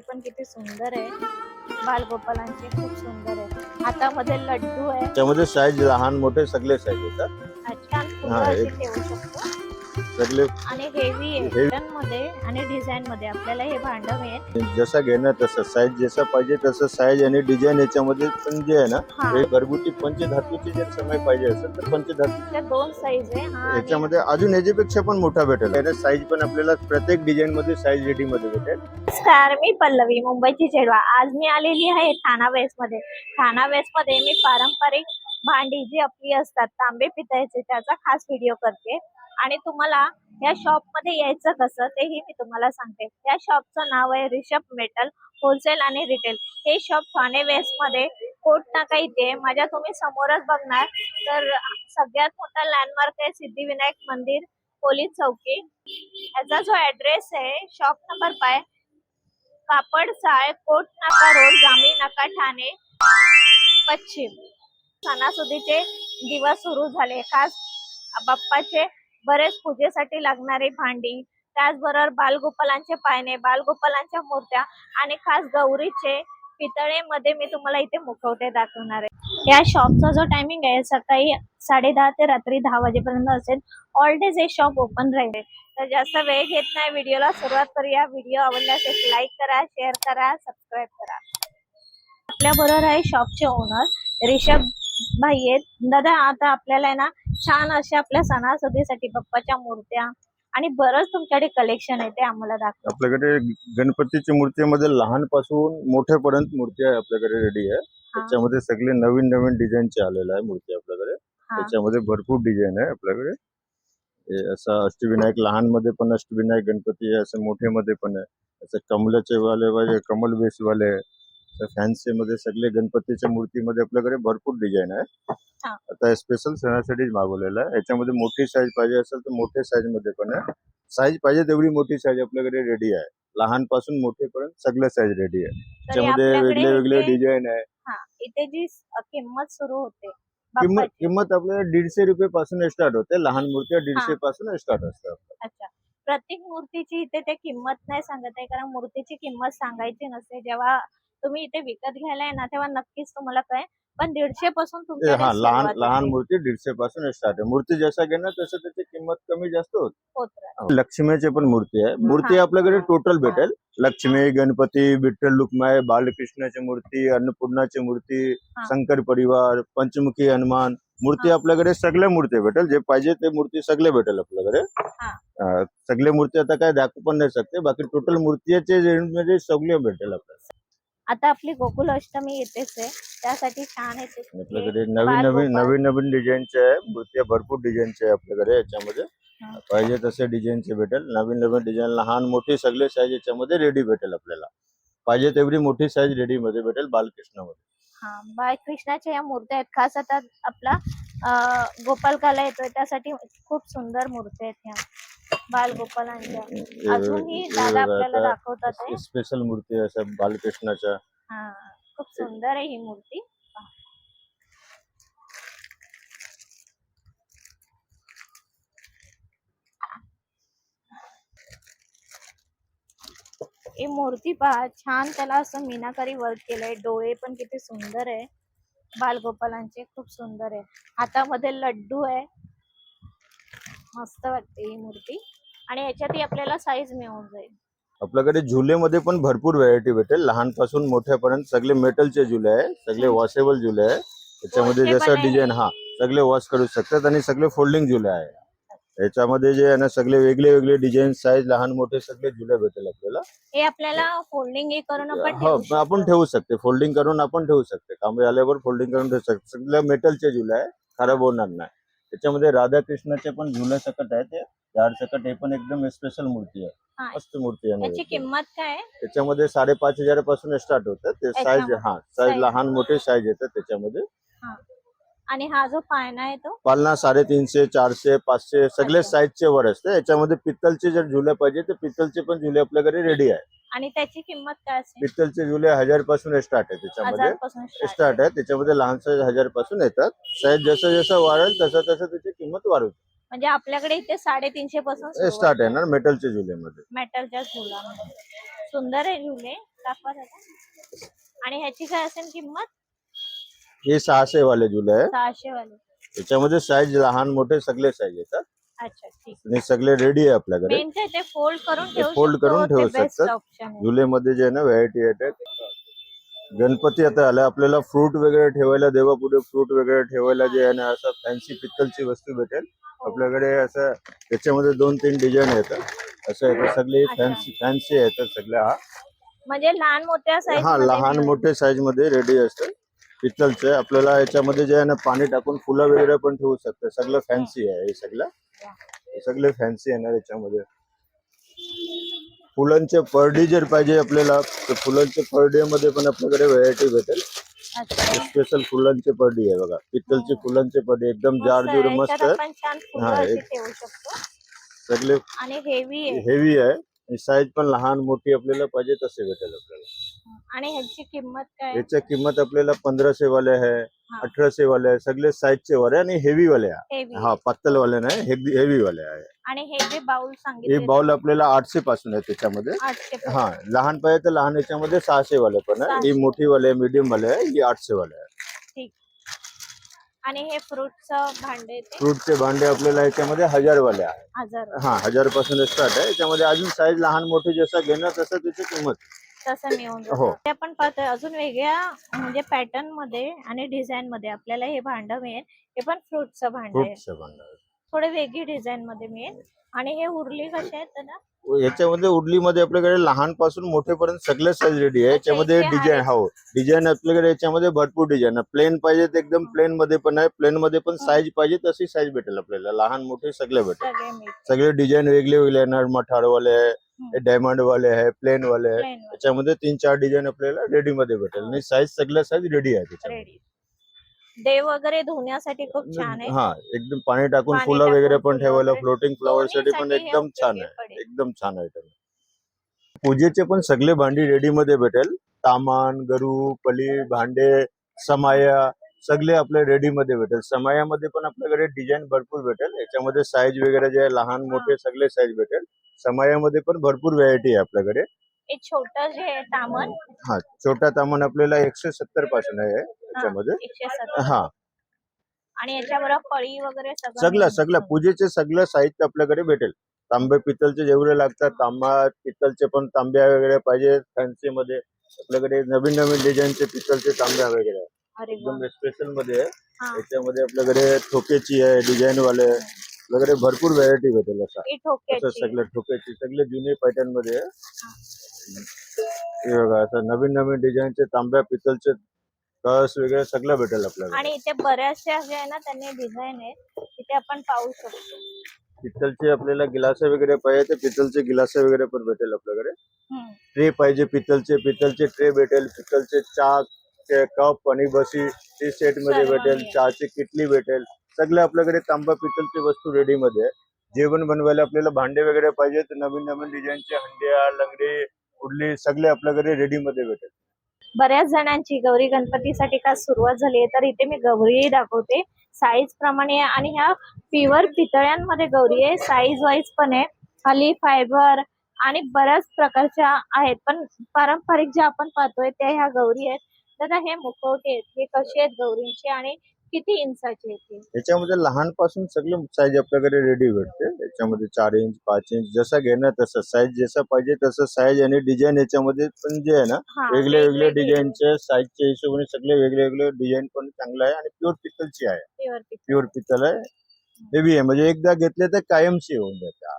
पण किती सुंदर आहे. बालगोपालांचे खूप सुंदर आहे. हातामध्ये लड्डू आहे. त्यामध्ये साईज लहान मोठे सगळे साईज येतात हा, एक- ठेवू शकतो. सगळे आणि हेवी. Pattern मध्ये आणि डिझाईन मध्ये आपल्याला हे भांड मिळेल. जसं घेणं तसं साईज जसं पाहिजे तसं साईज आणि डिझाईन याच्यामध्ये पण जे आहे ना हा. हे घरगुती पंचधातूची जर समय पाहिजे असेल तर पंचधातू त्या दोन साईज आहे. हा आणि याच्यामध्ये अजून याच्यापेक्षा पण मोठा भेटेल. साईज पण आपल्याला प्रत्येक डिझाईन मध्ये साईज रेडी मध्ये भेटेल. नमस्कार मी पल्लवी मुंबईची चेडवा. आज मी आलेली आहे ठाणा वेस्टमध्ये. ठाणा वेस्टमध्ये मी पारंपरिक भांडी जी आपली असतात तांबे पितळेचे त्याचा खास व्हिडिओ करते. आणि तुम्हाला या शॉपमध्ये यायचं कसं तेही मी तुम्हाला सांगते. या शॉपचं नाव आहे रिषभ मेटल होलसेल आणि रिटेल हे शॉप ठाणे वेस्टमध्ये कोट नाका इथे माझ्या तुम्ही समोरच बघणार. तर सगळ्यात मोठा लँडमार्क आहे सिद्धिविनायक मंदिर पोलीस चौकी. याचा जो ऍड्रेस आहे शॉप नंबर फाय कापड साळ कोट नाका रोड जामी नाका ठाणे पश्चिम. सणासुदीचे दिवस सुरू झाले. खास बाप्पाचे बरेच पूजेसाठी लागणारी भांडी त्याचबरोबर बालगोपालांचे पायने बालगोपालांच्या मूर्त्या आणि खास गौरीचे पितळेमध्ये मी तुम्हाला इथे मुखवटे दाखवणार आहे. या शॉपचा जो टायमिंग आहे सकाळी साडे दहा ते रात्री दहा वाजेपर्यंत असेल. ऑल डेज हे शॉप ओपन राहील. तर जास्त वेळ घेत नाही व्हिडिओला सुरुवात करूया. व्हिडिओ आवडल्यास एक लाईक करा शेअर करा सबस्क्राईब करा. आपल्या बरोबर आहे शॉपचे ओनर रिषभ भाई आहेत दादा आता आपल्याला ना छान असे आपल्या सणासुदीसाठी बाप्पाच्या मूर्त्या आणि बरंच तुमच्याकडे कलेक्शन आहे ते आम्हाला दाखवा. आपल्याकडे गणपतीच्या मूर्तीमध्ये लहानपासून मोठ्यापर्यंत मूर्ती आहे आपल्याकडे रेडी आहे. त्याच्यामध्ये सगळे नवीन नवीन डिझाईनचे आलेले आहे मूर्ती आपल्याकडे. त्याच्यामध्ये भरपूर डिझाईन आहे आपल्याकडे. हे असं अष्टविनायक लहानमध्ये पण अष्टविनायक गणपती आहे असं मोठे मध्ये पण आहे. असं कमलाचे वाले वाले कमल बेस वाले फॅन्सी मध्ये सगळे गणपतीच्या मूर्तीमध्ये आपल्याकडे भरपूर डिझाईन आहे. आता स्पेशल सणासाठीच मागवलेलं आहे. याच्यामध्ये मोठी साईज पाहिजे असेल तर मोठे साईजमध्ये पण आहे. साईज पाहिजे तेवढी मोठी साईज आपल्याकडे रेडी आहे. लहानपासून मोठेपर्यंत सगळं साईज रेडी आहे. त्याच्यामध्ये वेगळे वेगळे डिझाईन आहे. हा इथे जी किंमत सुरू होते किंमत किंमत आपल्याला दीडशे रुपये पासून स्टार्ट होते. लहान मूर्त्या दीडशे पासून स्टार्ट असतात. अच्छा. प्रत्येक मूर्तीची इथे ते किंमत नाही सांगत आहे कारण मूर्तीची किंमत सांगायची नसते. जेव्हा तुम्ही इथे विकत घ्यायला ना तेव्हा नक्कीच तुम्हाला काय पण दीडशे पासून तुमच्या हा लहान लहान मूर्ती दीडशे पासून स्टार्ट आहे. मूर्ती जसा घेणार तसं त्याची किंमत कमी जास्त होत. लक्ष्मीची पण मूर्ती आहे. मूर्ती. आपल्याकडे टोटल भेटेल. लक्ष्मी गणपती विठ्ठल लुकमाय बालकृष्णाची मूर्ती अन्नपूर्णाची मूर्ती. शंकर परिवार पंचमुखी हनुमान. मूर्ती. आपल्याकडे सगळ्या मूर्ती भेटेल. जे पाहिजे ते मूर्ती सगळे भेटेल आपल्याकडे. सगळे मूर्ती आता काय दाखवू पण नाही शकते. बाकी टोटल मूर्तीचे range मध्ये सगळे भेटेल आपल्याला. आता आपली गोकुल अष्टमी येतेच आहे. त्यासाठी छान आहे ते. आपल्याकडे नवीन नवीन. नवीन नवीन डिझाईनचे आहे. मूर्त्या भरपूर डिझाईनचे आहे आपल्याकडे याच्यामध्ये. पाहिजे तसे डिझाईनचे भेटेल. नवीन नवीन डिझाईन लहान मोठी सगळे साईज याच्यामध्ये रेडी भेटेल आपल्याला. पाहिजे तेवढी मोठी साईज रेडी मध्ये भेटेल बालकृष्णामध्ये. हा बाळकृष्णाच्या या मूर्त्या आहेत. खास आता आपला गोपालकाला येतोय. त्यासाठी खूप सुंदर मूर्ती आहेत ह्या. बालगोपालांच्या. अजूनही दादा आपल्याला दाखवतात आहे. स्पेशल मूर्ती आहे अशा बालकृष्णाच्या. हा खूप सुंदर आहे ही मूर्ती. ही मूर्ती पहा छान त्याला असं मीनाकारी वर्क केलंय. डोळे पण किती सुंदर आहे. बालगोपालांचे खूप सुंदर आहे. हातामध्ये लड्डू आहे. मस्त वाटते ही मूर्ती. आणि याच्यातही आपल्याला साईज मिळून जाईल. आपल्याकडे झुलेमध्ये पण भरपूर व्हरायटी भेटेल. लहानपासून मोठ्यापर्यंत सगळे मेटलचे झुले आहे सगळे वॉशेबल झुले आहे त्याच्यामध्ये जसं. डिझाईन हा सगळे वॉश करू शकतात आणि सगळे फोल्डिंग झुले आहे याच्यामध्ये जे आहे ना सगळे वेगळे वेगळे डिझाईन साईज लहान मोठे सगळे झुले भेटेल आपल्याला. हे आपल्याला फोल्डिंग हे करून आपण हो ठेवू शकतो. आपण ठेवू शकते. फोल्डिंग करून आपण ठेवू शकते. काम झाल्यावर फोल्डिंग करून ठेवू शकते. सगळं मेटलचे झुले आहे खराब होणार नाही. त्याच्यामध्ये राधाकृष्णाचे पण झुले सकट आहे ते झाड सकट हे पण एकदम स्पेशल मूर्ती आहे हा. मस्त मूर्ती आहे याची. किंमत काय आहे त्याच्यामध्ये साडेपाच हजारपासून स्टार्ट होतं ते साईज हा साईज. लहान मोठे साईज येतात त्याच्यामध्ये आणि हा जो पाळणा आहे तो? पालना साडेतीनशे चारशे पाचशे सगळे अच्छा. साईजचे वर असते. याच्यामध्ये पित्तलचे जर झुले पाहिजे तर पित्तलचे पण झुले आपल्याकडे रेडी आहे. आणि त्याची किंमत काय असेल? पित्तलचे झुले हजारपासून स्टार्ट आहे त्याच्यामध्ये. स्टार्ट आहे. त्याच्यामध्ये लहान साईज हजारपासून येतात. साईज जसं जसं वाढेल तसं तसं त्याची किंमत वाढू म्हणजे आपल्याकडे इथे साडेतीनशे पासून स्टार्ट आहे. ना मेटलच्या झुलेमध्ये. मेटलच्या झुलामध्ये. सुंदर आहे झुले. दाखवा आणि ह्याची काय असेल किंमत? हे सहाशे वाले झुले आहे सहाशे वाले याच्यामध्ये साईज लहान मोठे सगळे साईज येतात. अच्छा ठीक आणि सगळे रेडी आहे आपल्याकडे. मेन ते ते फोल्ड करून ठेवू शकतो, करून ठेवू शकतात. आहे. झुलेमध्ये जे आहे ना व्हरायटी येतात गणपती आता आला आपल्याला फ्रूट वगैरे ठेवायला देवापुढे फ्रूट वगैरे ठेवायला जे आहे ना असं फॅन्सी पित्तलची वस्तू भेटेल. आपल्याकडे असं त्याच्यामध्ये दोन तीन डिझाईन येतात. असं येतं सगळे. फॅन्सी फॅन्सी येतात सगळ्या. हा म्हणजे लहान मोठ्या साईज हा लहान मोठे साईजमध्ये रेडी असते पित्तलचे आपल्याला याच्यामध्ये जे आहे ना पाणी टाकून फुलं वगैरे पण ठेवू शकते. सगळं फॅन्सी आहे हे सगळं. हे सगळे फॅन्सी येणार याच्यामध्ये. फुलांचे परडी जर पाहिजे आपल्याला तर फुलांचे परडे मध्ये पण आपल्याकडे व्हरायटी भेटेल. स्पेशल फुलांचे परडी आहे बघा. पित्तलचे फुलांचे परडी एकदम आहे. मस्त हा, सगळे हेवी आहे. हेवी आहे. आणि साईज पण लहान मोठी आपल्याला पाहिजे तसे भेटेल आपल्याला. आणि ह्याची किंमत काय? याच्या किंमत आपल्याला पंधराशे वाले आहे. अठराशे वाले आहे सगळे साईजचे वाले आणि हेवी वाले आहे. हेवी हा पातळ वाले नाही हेवी हेवी वाले आहे. आणि हे जे बाउल हे सांगितले बाउल आपल्याला आठशे पासून आहे त्याच्यामध्ये. आठशे. हा लहान पाहिजे तर लहान याच्यामध्ये सहाशे वाले पण आहे. ही. मोठी वाले मीडियम वाले आहे ही आठशे वाले आहे. ठीक. आणि हे फ्रुटचं भांडे ते? फ्रूटचे भांडे आपल्याला याच्यामध्ये हजार वाले आहे. हजार हा हजारपासून स्टार्ट आहे. याच्यामध्ये अजून साईज लहान मोठी जसं घेणार तसं त्याची किंमत तसं मिळून हो. ते आपण पाहतोय अजून वेगळ्या म्हणजे पॅटर्नमध्ये आणि डिझाईन मध्ये आपल्याला हे भांड मिळेल हे पण फ्रुटचं भांड आहे फ्रूटचे भांडे आहे. थोडे वेगळी डिझाईन मध्ये मिळेल. आणि हे उरली कसे आहेत ना याच्यामध्ये उडलीमध्ये आपल्याकडे लहानपासून मोठेपर्यंत सगळे साईज रेडी आहे. याच्यामध्ये इथे डिझाईन. हो. डिझाईन आपल्याकडे याच्यामध्ये भरपूर डिझाईन आहे. प्लेन पाहिजे तर एकदम प्लेन मध्ये पण आहे. प्लेन मध्ये पण साईज पाहिजे तशी साईज भेटेल आपल्याला. लहान मोठे सगळे भेटेल. सगळे मिळतील. सगळे डिझाईन वेगळे वेगळे येणार. मठारवाले आहे डायमंड वाले आहे प्लेन वाले आहे. प्लेन त्याच्यामध्ये तीन चार डिझाईन आपल्याला रेडी मध्ये भेटेल. आणि साईज सगळ्या साईज रेडी आहे त्याच्यामध्ये. रेडी देव वगैरे धुण्यासाठी खूप छान आहे. हा एकदम पाणी टाकून पाणी फुलं टाकून वगैरे पण फुलं ठेवायला वगैरे. फ्लोटिंग फ्लॉवर साठी पण दोन्हीसाठी हे एकदम छान उपयोगी आहे. पडेल. एकदम छान आयटम पूजेचे पण सगळे भांडी रेडी मध्ये भेटेल. तामान गरू पली भांडे समाया सगळे आपले रेडी मध्ये भेटेल. समायामध्ये पण आपल्याकडे डिझाईन भरपूर भेटेल. याच्यामध्ये साईज वगैरे जे आहे लहान मोठे सगळे साईज भेटेल. समायामध्ये पण भरपूर व्हरायटी आहे आपल्याकडे. हे छोट जे आहे तामण. हा छोटा तामान आपल्याला एकशे सत्तरपासून आहे याच्यामध्ये. एकशे सत्तर. हा. आणि याच्याबरोबर पळी वगैरे सगळं सगळं पूजेचे सगळं साहित्य आपल्याकडे भेटेल. तांबे पितलचे जेवढे लागतात तांबा पितलचे पण तांब्या वगैरे पाहिजे फॅन्सी मध्ये आपल्याकडे नवीन नवीन डिझाईनचे पितलचे तांब्या वगैरे आहे. अरे वा. एकदम स्पेशलमध्ये आहे. हा. याच्यामध्ये आपल्याकडे ठोकेची आहे डिझाईन वाले आहे. आपल्याकडे भरपूर व्हरायटी भेटेल असा. ही असं ठोक्याची सगळं ठोकेची सगळे जुने पॅटर्नमध्ये आहे हे बघा असं नवीन नवीन डिझाईनचे तांब्या पितलचे कळस वगैरे सगळं भेटेल आपल्याला आणि इथे बऱ्याचशा जे आहे ना त्यांनी डिझाईन आहेत तिथे आपण पाहू शकतो पितलचे आपल्याला गिलास वगैरे पाहिजे तर पितलचे गिलास वगैरे पण भेटेल आपल्याकडे हम्म. ट्रे पाहिजे पितलचे पितलचे ट्रे भेटेल पितलचे चहा चे कप आणि बसी ते सेटमध्ये सर्व भेटेल मिळेल. चहाची किटली भेटेल सगळं आपल्याकडे तांबा पितलची वस्तू रेडी मध्ये आहे. जेवण बनवायला आपल्याला भांडे वगैरे पाहिजे तर नवीन नवीन डिझाईनचे हंड्या लंगडे उडली सगळे आपल्याकडे रेडीमध्ये भेटेल. बऱ्याच जणांची गौरी गणपतीसाठी का सुरुवात झाली आहे तर इथे मी गौरी दाखवते. साईज प्रमाणे आणि ह्या प्युअर पितळ्यांमध्ये गौरी आहे. साईज वाईज पण आहे. खाली फायबर आणि बऱ्याच प्रकारच्या आहेत. पण पारंपरिक ज्या आपण पाहतोय त्या ह्या गौरी आहेत. दादा हे मुखवटे आहेत. हे कसे आहेत गौरींचे आणि किती इंचाचे हे? याच्यामध्ये लहानपासून सगळे साईज आपल्याकडे रेडी भेटते. याच्यामध्ये चार इंच पाच इंच जसं घेणार तसं. साईज जसं पाहिजे तसं साईज आणि डिझाईन याच्यामध्ये पण जे आहे ना हा, वेगळे वेगळे वेगवेगळे डिझाईनचे साईजच्या हिशोबाने सगळे वेगळे वेगळे डिझाईन पण चांगलं आहे आणि प्युअर पितलची आहे. Pure. प्युअर पितल आहे. हेवी आहे. म्हणजे एकदा घेतले तर कायमची होऊन जाते.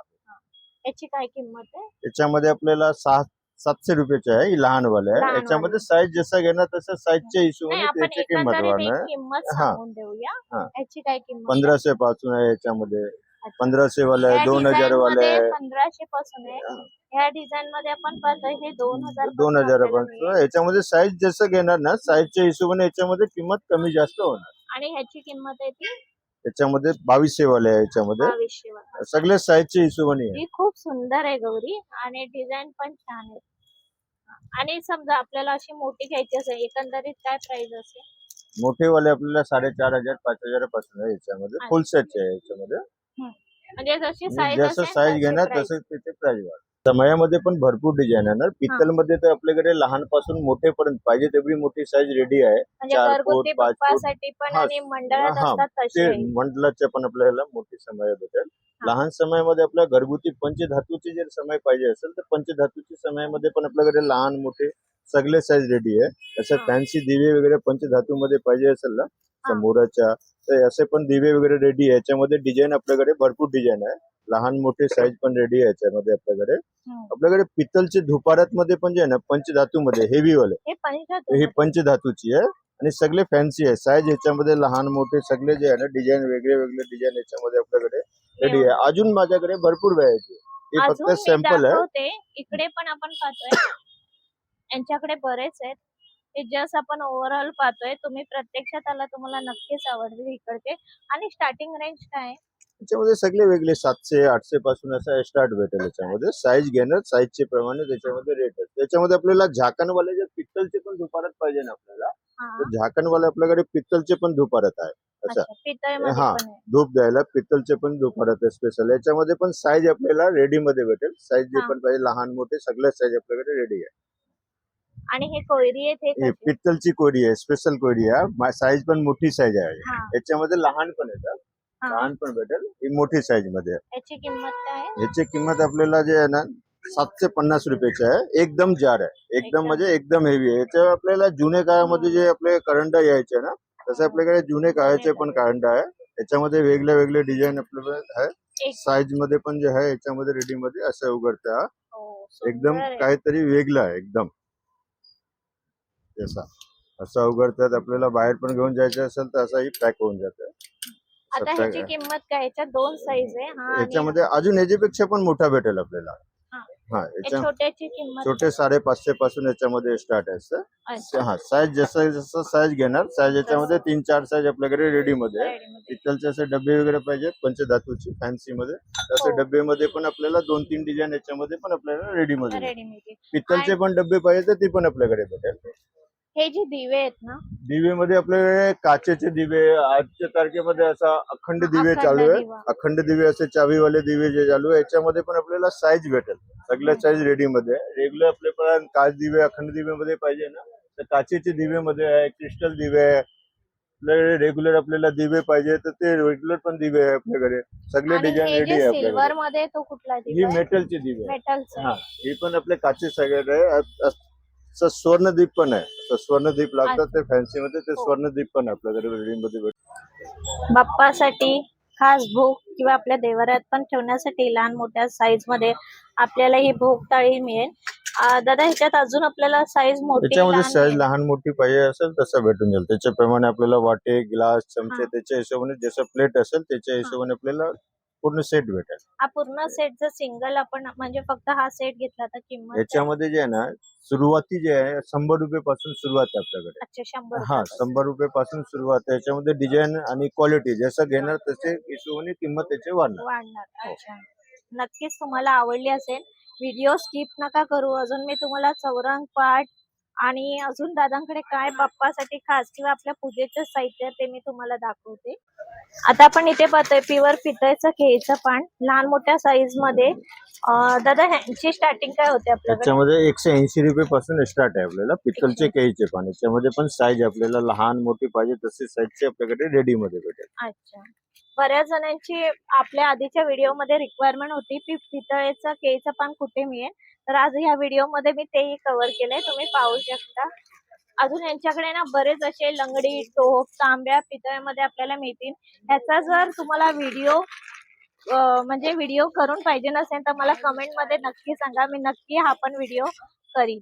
याची काय किंमत आहे? याच्यामध्ये आपल्याला सहा सातशे रुपयाचे आहे ही लहान वाले आहे. लहानवाले. याच्यामध्ये साईज जसं घेणार तसं साईजच्या नाही हिशोबाने आपण त्याची किंमत एकंदरीत वाढणार एक आहे किंमत हा. सांगून देऊया. हा. याची काय किंमत? पंधराशे पासून आहे याच्यामध्ये. पंधराशे वाले आहे दोन हजार वाले. आहे पंधराशे पासून आहे. ह्या डिझाईन मध्ये आपण पाहतोय हे दोन हजार दोन हजारापासून याच्यामध्ये साईज जसं घेणार ना साईजच्या हिशोबाने याच्यामध्ये किंमत कमी जास्त होणार. आणि ह्याची किंमत आहे ती? याच्यामध्ये बावीसशे वाले आहे याच्यामध्ये. बावीसशे वाली. सगळे साईजच्या हिशोबाने आहे. ही खूप सुंदर आहे गौरी आणि डिझाईन पण छान आहे. आणि समजा आपल्याला अशी मोठी घ्यायची असेल एकंदरीत काय प्राइस असेल? मोठे वाले आपल्याला साडेचार हजार पाच हजारपासून आहे याच्यामध्ये. फुल सेटचे आहे याच्यामध्ये. म्हणजे जशी साईज जसं साईज घेणार तसं त्याचे प्राइस वाढ. समयामध्ये पण भरपूर डिझाईन ना पित्तलमध्ये तर आपल्याकडे लहानपासून मोठेपर्यंत पाहिजे तेवढी मोठी साईज रेडी आहे. म्हणजे चार फूट, पाच फूट. हा, मंडलाचे पण आपल्याला मोठी समय भेटेल. लहान समयामध्ये आपल्या घरगुती पंचधातूचे जर समय पाहिजे असेल तर पंचधातूच्या समयामध्ये पण आपल्याकडे लहान मोठे सगळे साईज रेडी आहे. असं. फॅन्सी दिवे वगैरे पंचधातू मध्ये पाहिजे असेल ना हा. मोराच्या तर असे पण दिवे वगैरे रेडी आहे. याच्यामध्ये डिझाईन आपल्याकडे भरपूर डिझाईन आहे. लहान मोठे साईज पण रेडी आहे याच्यामध्ये आपल्याकडे. आपल्याकडे पित्तलचे धुपारात मध्ये पण जे आहे ना पंचधातू मध्ये हेवी वाले हे ही पंचधातूची आहे. आणि सगळे फॅन्सी आहे. साईज याच्यामध्ये लहान मोठे सगळे जे आहे ना डिझाईन वेगळे वेगळे डिझाईन याच्यामध्ये आपल्याकडे रेडी आहे. अजून माझ्याकडे भरपूर व्हरायटी हे फक्त सॅम्पल आहे. इकडे पण आपण पाहतोय. यांच्याकडे बरेच आहेत. ते जस्ट आपण ओव्हरऑल पाहतोय. तुम्ही प्रत्यक्षात आला तुम्हाला नक्कीच आवडतील इकडचे. आणि स्टार्टिंग रेंज काय? आहे? याच्यामध्ये सगळे वेगळे सातशे आठशे पासून असं स्टार्ट भेटेल याच्यामध्ये. साईज घेणार साईजचे प्रमाणे त्याच्यामध्ये रेट आहे त्याच्यामध्ये आपल्याला झाकणवाले जे पित्तलचे पण दुपारात पाहिजे ना आपल्याला. हा, तर झाकणवाले आपल्याकडे पित्तलचे पण दुपारात आहे. असं हा. आहे. धूप द्यायला पित्तलचे पण दुपारात आहे स्पेशल याच्यामध्ये पण साईज आपल्याला रेडी मध्ये भेटेल. साईज जे. पण पाहिजे लहान मोठे सगळे साईज आपल्याकडे रेडी आहे. आणि हे कोयरी हे हे कसे? पित्तलची कोडी आहे स्पेशल कोडी आहे. साईज पण मोठी साईज आहे. याच्यामध्ये लहान पण येतात. लहान पण भेटेल. ही मोठी साईजमध्ये आहे. याची किंमत काय आहे? ह्याची किंमत आपल्याला जे आहे ना सातशे पन्नास रुपयाची आहे. एकदम जार आहे. एकदम. म्हणजे एकदम हेवी आहे. याच्या आपल्याला जुने काळामध्ये जे आपले करंट यायचे ना तसे आपल्याकडे जुने काळाचे पण करंट आहे. याच्यामध्ये वेगळे वेगळे डिझाईन आपल्याकडे आहे साईजमध्ये पण जे आहे याच्यामध्ये रेडी मध्ये असं उघडतं हा. एकदम. काहीतरी वेगळं आहे एकदम. असा असा उघडतात आपल्याला बाहेर पण घेऊन जायचं असेल तर असाही पॅक होऊन जातं. आता ह्याची किंमत काय? याच्यात दोन साईज आहे हा याच्यामध्ये अजून ह्याच्यापेक्षा पण मोठा भेटेल आपल्याला. हा. याच्या छोट्याची किंमत छोटे साडेपाचशे पासून याच्यामध्ये स्टार्ट आहे सर अच्छा, हा साईज जसं जसं साईज घेणार साईज याच्यामध्ये तीन चार साईज आपल्याकडे रेडी मध्ये आहे. रेडीमध्ये. पित्तलचे असे डबे वगैरे पाहिजेत पंचधातूची फॅन्सी मध्ये तसे हो. डब्बेमध्ये पण आपल्याला दोन तीन डिझाईन याच्यामध्ये पण आपल्याला रेडी मध्ये भेटेल. रेडीमेड पित्तलचे पण डबे पाहिजे तर ती पण आपल्याकडे भेटेल हे जे दिवे आहेत ना दिवेमध्ये आपल्याकडे काचेचे दिवे आजच्या तारखेमध्ये असा अखंड दिवे अखंड चालू आहे दिवा. अखंड दिवे असे चावीवाले दिवे जे चालू आहे याच्यामध्ये पण आपल्याला साईज भेटेल. सगळ्या साईज रेडी मध्ये रेग्युलर आपल्याला काच दिवे अखंड दिवे मध्ये पाहिजे ना. तर काचेचे दिवे मध्ये आहे क्रिस्टल दिवे आहे. आपल्याकडे रेग्युलर आपल्याला दिवे पाहिजे तर ते रेग्युलर पण दिवे आहे आपल्याकडे. सगळे आणि डिझाईन हे रेडी जे आहे सिल्वर आपल्याकडे मध्ये तो कुठला ही दिवा मेटलची दिवे आहे. मेटलचा हा ही पण आपले काचे सगळे आहे. असं स्वर्णदीप पण आहे स्वर्णदीप लागतात ते फॅन्सी मध्ये ते हो. स्वर्णदीप पण आहे आपल्याकडे रेडी मध्ये भेटतात. बाप्पासाठी खास भोग किंवा आपल्या देवाऱ्यात पण ठेवण्यासाठी लहान मोठ्या साईजमध्ये आपल्याला ही भोग ताळी मिळेल दादा ह्याच्यात अजून आपल्याला साईज मोठी त्याच्यामध्ये लहान साईज. लहान मोठी पाहिजे असेल तसं भेटून जाईल त्याच्याप्रमाणे आपल्याला वाटे ग्लास चमचे. त्याच्या हिशोबाने जसं प्लेट असेल त्याच्या हिशोबाने आपल्याला पूर्ण सेट भेटेल. हा पूर्ण सेट जर सिंगल आपण म्हणजे फक्त हा सेट घेतला तर किंमत? याच्यामध्ये जे आहे ना सुरुवाती जे आहे शंभर रुपये पासून सुरुवात आहे आपल्याकडे. अच्छा शंभर हा रुपयापासून. शंभर रुपये पासून सुरुवात आहे. याच्यामध्ये डिझाईन आणि क्वालिटी जसं घेणार तसे हिशोबाने किंमत त्याची वाढणार. वाढणार. हो. अच्छा. नक्कीच तुम्हाला आवडली असेल. व्हिडिओ स्किप नका करू. अजून मी तुम्हाला चौरंग पाठ आणि अजून दादांकडे काय बाप्पासाठी खास किंवा आपल्या पूजेचं साहित्य ते मी तुम्हाला दाखवते. आता आपण इथे पाहतोय प्युअर पितळेचं केळीचं पान. लहान मोठ्या साईजमध्ये. दादा ह्यांची स्टार्टिंग काय होते आपल्याकडे? त्याच्यामध्ये एकशे ऐंशी रुपये पासून स्टार्ट आहे आपल्याला पित्तलचे केळीचे पान. याच्यामध्ये पण साईज आपल्याला लहान मोठी पाहिजे तसे साईजचे आपल्याकडे रेडी मध्ये भेटेल. अच्छा. बऱ्याच जणांची आपल्या आधीच्या व्हिडिओमध्ये रिक्वायरमेंट होती. की पितळेचं केळीचं पान कुठे मिळेल? तर आज ह्या व्हिडिओमध्ये मी तेही कव्हर केलंय. तुम्ही पाहू शकता. अजून यांच्याकडे ना बरेच असे लंगडी टोप तांब्या पितळेमध्ये आपल्याला मिळतील. ह्याचा जर तुम्हाला व्हिडिओ म्हणजे व्हिडिओ करून पाहिजे नसेल तर मला कमेंटमध्ये नक्की सांगा. मी नक्की हा पण व्हिडिओ करीन.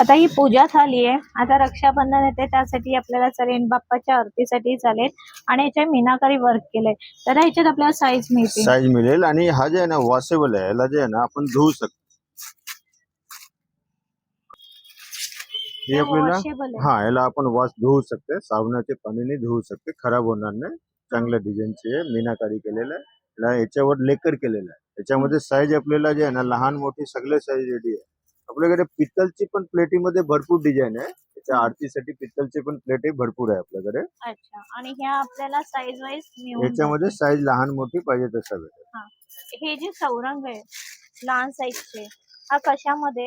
आता ही पूजा झाली आहे. आता रक्षाबंधन येते त्यासाठी आपल्याला चालेल बाप्पाच्या आरतीसाठी चालेल आणि याच्या मीनाकारी वर्क केलंय. तर ह्याच्यात आपल्याला साईज मिळते साईज मिळेल आणि हा जे आहे ना वॉशेबल आहे याला जे आहे ना आपण धुवू शकतो. हे आपल्याला हा याला आपण वॉश धुवू शकते साबणाच्या पाण्याने धुवू शकते खराब होणार नाही. चांगल्या डिझाईनची आहे मीनाकारी केलेलं आहे. याच्यावर लेकर केलेलं आहे. याच्यामध्ये साईज आपल्याला जे आहे ना लहान मोठी सगळे साईज रेडी आहे. आपल्याकडे पित्तलची पण प्लेटीमध्ये भरपूर डिझाईन आहे. त्याच्या आरतीसाठी पित्तलची पण प्लेटी भरपूर आहे आपल्याकडे. अच्छा. आणि ह्या आपल्याला साईज वाईज याच्यामध्ये. साईज लहान मोठी पाहिजे तसा भेटेल हे. जे चौरंग आहे लहान साईजचे हा कशामध्ये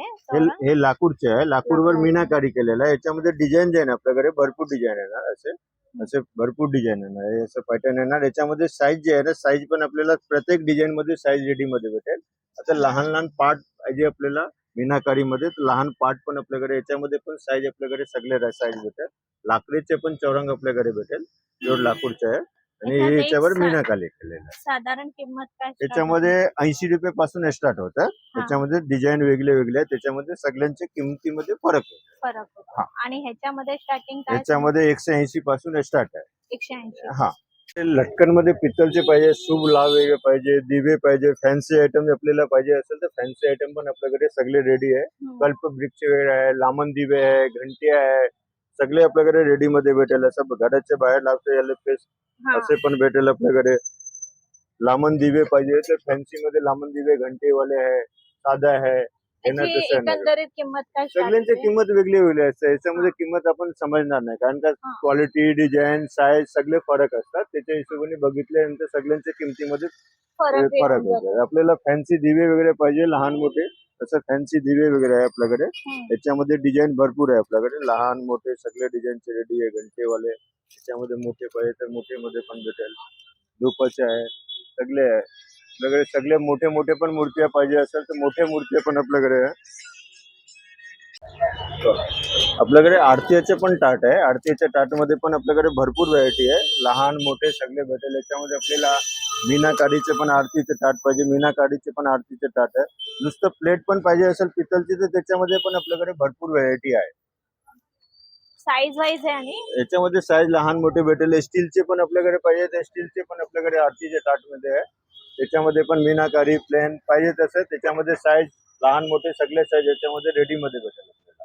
हे लाकूडचे आहे. लाकूडवर लाकूड. मीनाकारी केलेलं आहे. याच्यामध्ये डिझाईन जे आहे ना आपल्याकडे भरपूर डिझाईन येणार असे. असे भरपूर डिझाईन येणार हे असं पॅटर्न येणार. याच्यामध्ये साईज जे आहे ना साईज पण आपल्याला प्रत्येक डिझाईन मध्ये साईज रेडी मध्ये भेटेल. आता लहान लहान पार्ट पाहिजे आपल्याला मीनाकारी मध्ये तर लहान पार्ट पण आपल्याकडे याच्यामध्ये पण साईज आपल्याकडे सगळे साईज भेटेल. लाकडीचे पण चौरंग आपल्याकडे भेटेल. प्युअर लाकूडचे आहे आणि हे याच्यावर मीनाकारी केलेलं आहे. साधारण किंमत काय त्याच्यामध्ये ऐंशी रुपये पासून स्टार्ट होतं. त्याच्यामध्ये डिझाईन वेगळे वेगळे आहेत. त्याच्यामध्ये सगळ्यांच्या किमतीमध्ये फरक आहे होते? फरक. आणि ह्याच्यामध्ये स्टार्टिंग काय याच्यामध्ये एकशे ऐंशी पासून स्टार्ट आहे. एकशे ऐंशी. हा. लटकनमध्ये पित्तलचे पाहिजे शुभ लाव वेगळे पाहिजे दिवे पाहिजे फॅन्सी आयटम आपल्याला पाहिजे असेल तर फॅन्सी आयटम पण आपल्याकडे सगळे रेडी आहे हम्म. कल्प ब्रिकचे वेळ आहे लामन दिवे आहे घंटी आहे सगळे आपल्याकडे रेडी मध्ये भेटेल असं घराच्या बाहेर लावता यायला पेस हा. असे पण भेटेल आपल्याकडे लामन दिवे पाहिजे तर फॅन्सी मध्ये लामन दिवे घंटेवाले आहे साधा आहे याची नाही. एकंदरीत किंमत काय सगळ्यांची? किंमत वेगळी वेगळी असते. याच्यामध्ये किंमत आपण समजणार नाही. कारण का. क्वालिटी डिझाईन साईज सगळे फरक असतात. त्याच्या हिशोबाने बघितल्यानंतर सगळ्यांच्या किमतीमध्ये फरक. होतो. आपल्याला फॅन्सी दिवे वगैरे पाहिजे लहान मोठे. तसं फॅन्सी दिवे वगैरे आहे आपल्याकडे. याच्यामध्ये डिझाईन भरपूर आहे आपल्याकडे. लहान मोठे सगळे डिझाईनचे रेडी आहे. घंटेवाले. त्याच्यामध्ये मोठे पाहिजे तर मोठे मध्ये पण भेटेल. धुपाचे आहे. सगळे आहे. आपल्याकडे सगळे मोठे मोठे पण मूर्त्या पाहिजे असेल तर मोठ्या मूर्त्या पण आपल्याकडे आहे. आपल्याकडे आरतीचे पण टाट आहे. आरतीच्या टाटमध्ये पण आपल्याकडे भरपूर व्हरायटी आहे. लहान मोठे सगळे भेटेल. याच्यामध्ये आपल्याला मीनाकारीचे पण आरतीचे टाट पाहिजे. मीनाकारीचे पण आरतीचे टाट आहे. नुसतं प्लेट पण पाहिजे असेल पितलची तर त्याच्यामध्ये पण आपल्याकडे भरपूर व्हरायटी आहे. साईज वाईज आहे आणि? याच्यामध्ये साईज लहान मोठे भेटेल. स्टीलचे पण आपल्याकडे पाहिजे. स्टीलचे पण आपल्याकडे आरतीचे टाटमध्ये आहे. त्याच्यामध्ये पण मीनाकारी प्लेन पाहिजे तसं. त्याच्यामध्ये साईज लहान मोठे सगळे साईज याच्यामध्ये रेडीमध्ये भेटेल आपल्याला.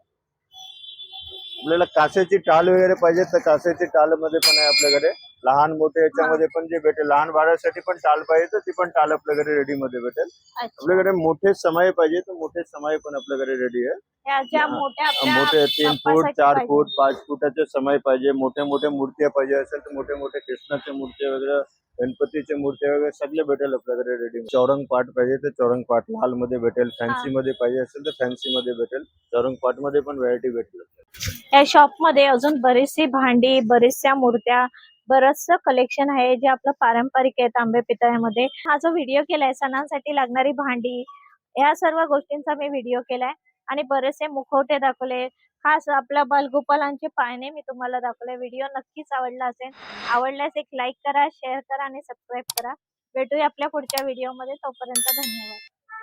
आपल्याला कासेची टाल वगैरे पाहिजे तर कासेची टाल मध्ये पण आहे आपल्याकडे. लहान मोठे याच्यामध्ये पण जे भेटेल लहान बाळासाठी पण टाल पाहिजे तर ती पण टाल आपल्याकडे रेडीमध्ये भेटेल. आपल्याकडे मोठे समय पाहिजे तर मोठे समय पण आपल्याकडे रेडी आहे. मोठे तीन फूट चार. फूट पाच फुटाचे समय पाहिजे मोठे मोठे मूर्त्या पाहिजे असेल तर मोठे मोठे कृष्णाचे मूर्ती वगैरे गणपतीचे मूर्ती वगैरे सगळे भेटेल आपल्याकडे रेडी चौरंग पाट पाहिजे तर चौरंग पाट लाल मध्ये भेटेल फॅन्सी मध्ये पाहिजे असेल तर फॅन्सी मध्ये भेटेल. चौरंग पाटमध्ये पण व्हरायटी भेटेल. या शॉपमध्ये अजून बरीचशी भांडी बरीचशा मूर्त्या बरचसं कलेक्शन आहे जे आपलं पारंपरिक आहे तांबे पितळ्यामध्ये. हा जो व्हिडिओ केलाय सणांसाठी लागणारी भांडी या सर्व गोष्टींचा मी व्हिडिओ केलाय आणि बरेचसे मुखवटे दाखवले. खास आपल्या बालगोपालांचे पाळणे मी तुम्हाला दाखवले. व्हिडिओ नक्कीच आवडला असेल. आवडल्यास एक लाईक करा शेअर करा आणि सबस्क्राईब करा. भेटूया आपल्या पुढच्या व्हिडिओमध्ये तोपर्यंत धन्यवाद.